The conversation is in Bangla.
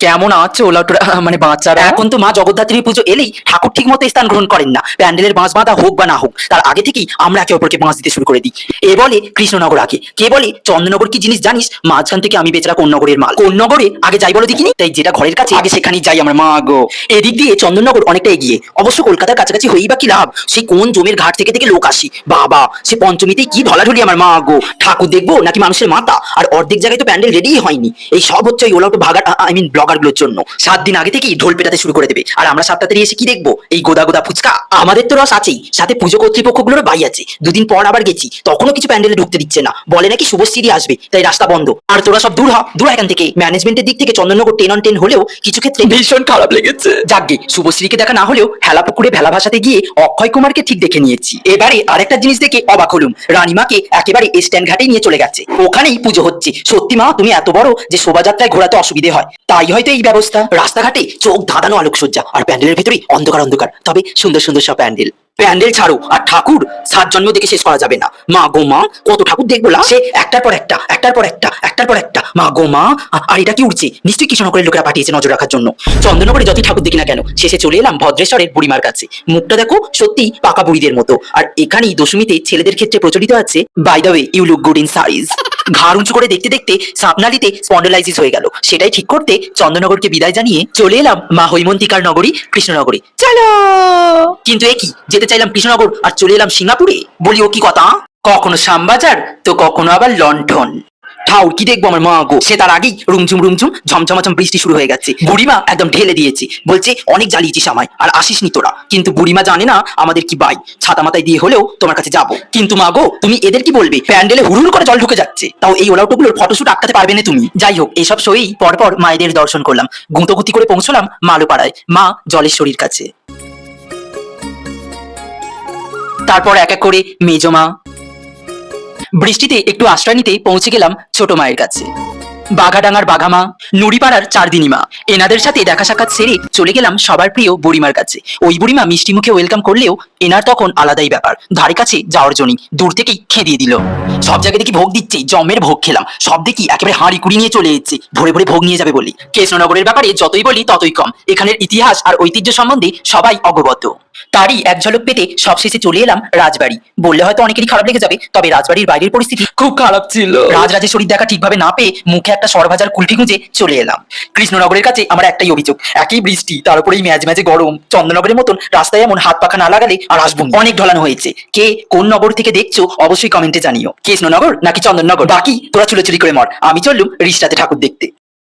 কেমন আছো লাউটুরা মানে বাচ্চারা? এখন তো মা জগদ্ধাত্রী পুজো এলেই ঠাকুর ঠিক মতো স্থান গ্রহণ করেন না। প্যান্ডেলের বাঁশ বাঁধা হোক বা না হোক তার আগে থেকেই আমরা একে অপরকে বাঁশ দিতে শুরু করে দিই। এ বলে কৃষ্ণনগর আগে। কে বলে? চন্দ্রনগর কি জিনিস জানিস? মাঝখান থেকে আমি বেচারা কোন্নগরের মাল। কোন্নগরে আগে যাই বলো দেখিনি? তাই যেটা ঘরের কাছে আগে সেখানেই যাই আমার। মা গো। এদিক দিয়ে চন্দননগর অনেকটা এগিয়ে। অবশ্য কলকাতার কাছাকাছি হয়েই বা কি লাভ? সেই কোন জমির ঘাট থেকে থেকে লোক আসি। বাবা সে পঞ্চমীতেই কি ঢলাঢলি আমার মা গো। ঠাকুর দেখব নাকি মানুষের মাথা? আর অর্ধেক জায়গায় তো প্যান্ডেল রেডি হয়নি। এই সব হচ্ছে ওই ওলাউটো ভাগার আই মিন ব্লগারগুলোর জন্য। সাত দিন আগে থেকেই ঢোল পেটাতে শুরু করে দেবে। আর আমরা সাত তাড়াতাড়ি এসে কি দেখব? এই গোদা গোদা ফুচকা? আমাদের তো রস আছেই। সাথে পুজো কর্তৃপক্ষগুলোরও বাই আছে। দুদিন পর আবার গেছি। তখনও কিছু প্যান্ডেলে ঢুকতে দিচ্ছে না। বলে নাকি শুভশ্রী আসবে। তাই রাস্তা বন্ধ। আর তোরা সব দূর হ। দূর এখান থেকে। ম্যানেজমেন্টের দিক থেকে চন্দননগর টেন অন টেন হলেও কিছু ক্ষেত্রে ভীষণ খারাপ লেগেছে। যাকগে শুভশ্রীকে দেখা না হলেও হেলা পুকুরে ভেলা ভাসাতে গিয়ে অক্ষয় কুমারকে ঠিক দেখে নিয়েছি। এবারে আরেকটা জিনিস দেখে অবাক হলুম। রানীমাকে একেবারে স্ট্যান্ড ঘাটে নিয়ে চলে গেছে। ওখানেই পুজো হচ্ছে। সত্যি মা তুমি এত বড় যে শোভাযাত্রায় ঘোরাতে অসুবিধে হয়। তাই হয়তো এই ব্যবস্থা। রাস্তাঘাটে চোখ ধাঁধানো আলোকসজ্জা আর প্যান্ডেলের ভেতরে অন্ধকার অন্ধকার। তবে সুন্দর সুন্দর সব প্যান্ডেল। প্যান্ডেল ছাড়ো আর ঠাকুর, সাত জন্ম দেখে শেষ করা যাবে না। মা গো মা, কত ঠাকুর দেখব সে একটার পর একটা, একটার পর একটা, একটার পর একটা। মা গো মা আর এটা কি উঠছে নিশ্চয়ই কৃষ্ণনগরের লোকেরা পাঠিয়েছে নজর রাখার জন্য। চন্দননগরে যতই ঠাকুর দেখি না কেন, শেষে চলে এলাম ভদ্রেশ্বরের বুড়িমার কাছে। মুখটা দেখো সত্যি পাকা বুড়িদের মতো। আর এখানেই দশমীতে ছেলেদের ক্ষেত্রে প্রচলিত আছে by the way you look good in size ঘাড় উঁচু করে দেখতে দেখতে সাপনালিতে স্পন্ডোলাইসিস হয়ে গেল। সেটাই ঠিক করতে চন্দননগরকে বিদায় জানিয়ে চলে এলাম মা হৈমন্তিকার নগরী কৃষ্ণনগরী। চলো! কিন্তু এ কি? যেতে চাইলাম কৃষ্ণনগর আর চলে এলাম সিঙ্গাপুরে? বলি ও কি কথা? কখনো শ্যামবাজার তো কখনো আবার লন্ঠন। ঠাউর কি দেখব আমার মা গো? সে তার আগেই রুমঝুম রুমঝুম, ঝমঝমাঝম বৃষ্টি শুরু হয়ে গেছে। বুড়িমা একদম ঢেলে দিয়েছে, বলছে, অনেক জ্বালিয়েছিস আমায়, আর আসিসনি তোরা। কিন্তু বুড়িমা জানে না আমাদের কি বাই। ছাতা মাথায় দিয়ে হলেও তোমার কাছে যাব। কিন্তু মা গো, তুমি এদের কি বলবে? প্যান্ডেলে হুড়ুর করে জল ঢুকে যাচ্ছে। তাও এই ওলাউটোগুলোর ফটোশুট আটকাতে পারবে না তুমি। যাই হোক এইসব শোয়েই পরপর মায়েদের দর্শন করলাম। গুঁতোগুতি করে পৌঁছলাম মালোপাড়ায়, মা জলেশ্বরীর কাছে। তারপর এক এক করে মেজমা বৃষ্টিতে একটু আশ্রয় নিতে পৌঁছে গেলাম ছোট মায়ের কাছে। বাঘাডাঙ্গার বাঘামা, নুড়িপাড়ার চারদিনিমা, এনাদের সাথে দেখা সাক্ষাৎ সেরে চলে গেলাম সবার প্রিয় বুড়িমার কাছে। ওই বুড়িমা মিষ্টি মুখে ওয়েলকাম করলেও এনার তখন আলাদাই ব্যাপার। ধারে কাছে যাওয়ার জন্যই দূর থেকেই খেদিয়ে দিল। সব জায়গায় দেখি ভোগ দিচ্ছে, জমের ভোগ খেলাম। সব দেখি একেবারে হাঁড়ি কুড়ি নিয়ে চলে এসেছে। ভরে ভরে ভোগ নিয়ে যাবে বলি। কৃষ্ণনগরের ব্যাপারে যতই বলি ততই কম। এখানের ইতিহাস আর ঐতিহ্য সম্বন্ধে সবাই অবগত। তারই এক ঝলক পেতে সবশেষে চলে এলাম রাজবাড়ি। বললে হয়তো অনেকেরই খারাপ লেগে যাবে তবে রাজবাড়ির বাইরের পরিস্থিতি খুব খারাপ ছিল। রাজরাজেশ্বরীর দেখা ঠিকভাবে না পেয়ে মুখে একটা সরভাজার কুলটি গুঁজে চলে এলাম। কৃষ্ণনগরের কাছে আমার একটাই অভিযোগ একই বৃষ্টি তার উপরে এই ম্যাজ ম্যাজে গরম চন্দ্রনগরের মতন রাস্তায় এমন হাত পাখা না লাগালে আর আসব অনেক ঢলানো হয়েছে। কে কোন নগর থেকে দেখছ অবশ্যই কমেন্টে জানিও। কৃষ্ণনগর নাকি চন্দননগর? বাকি তোরা চুলোচুরি করে মর আমি চললুম রিস্টাতে ঠাকুর দেখতে।